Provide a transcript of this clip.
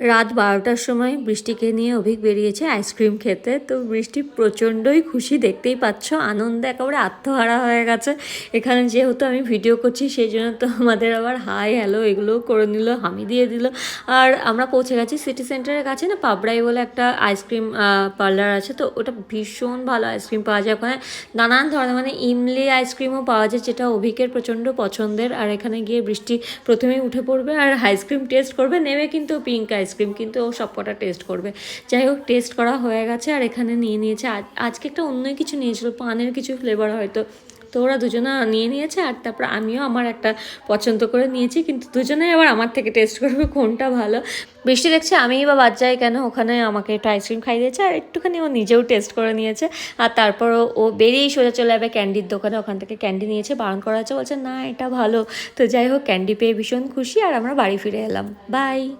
রাত বারোটার সময় বৃষ্টিকে নিয়ে অভিক বেরিয়েছে আইসক্রিম খেতে। তো বৃষ্টি প্রচণ্ডই খুশি, দেখতেই পাচ্ছ আনন্দে একেবারে আত্মহারা হয়ে গেছে। এখানে যেহেতু আমি ভিডিও করছি, সেই জন্য তো আমাদের আবার হাই হ্যালো এগুলোও করে নিল হামি দিয়ে দিল। আর আমরা পৌঁছে গেছি সিটি সেন্টারের কাছে না, পাবড়াই বলে একটা আইসক্রিম পার্লার আছে। তো ওটা ভীষণ ভালো আইসক্রিম পাওয়া যায় ওখানে। নানান ধরনের মানে ইমলি আইসক্রিমও পাওয়া যায়, যেটা অভিকের প্রচণ্ড পছন্দের। আর এখানে গিয়ে বৃষ্টি প্রথমেই উঠে পড়বে আর আইসক্রিম টেস্ট করবে নেমে কিন্তু পিঙ্ক আইসক্রিম কিন্তু ও সবকটা টেস্ট করবে। যাই হোক টেস্ট করা হয়ে গেছে আর এখানে নিয়ে নিয়েছে। আজ- আজকে একটা অন্য কিছু নিয়েছিল, পানের কিছু ফ্লেভার হয়তো। তো ওরা দুজনে নিয়ে নিয়েছে আর তারপর আমিও আমার একটা পছন্দ করে নিয়েছি। কিন্তু দুজনেই আবার আমার থেকে টেস্ট করবে কোনটা ভালো। বৃষ্টি দেখছে, আমিই বা যাই কেন? ওখানে আমাকে একটু আইসক্রিম খাই দিয়েছে আর একটুখানি ও নিজেও টেস্ট করে নিয়েছে। আর তারপর ও- ও বেরিয়েই সোজা চলে যাবে ক্যান্ডির দোকানে। ওখান থেকে ক্যান্ডি নিয়েছে, বারণ করা হচ্ছে বলছে, না, এটা ভালো। তো যাই হোক, ক্যান্ডি পেয়ে ভীষণ খুশি আর আমরা বাড়ি ফিরে এলাম। বাই।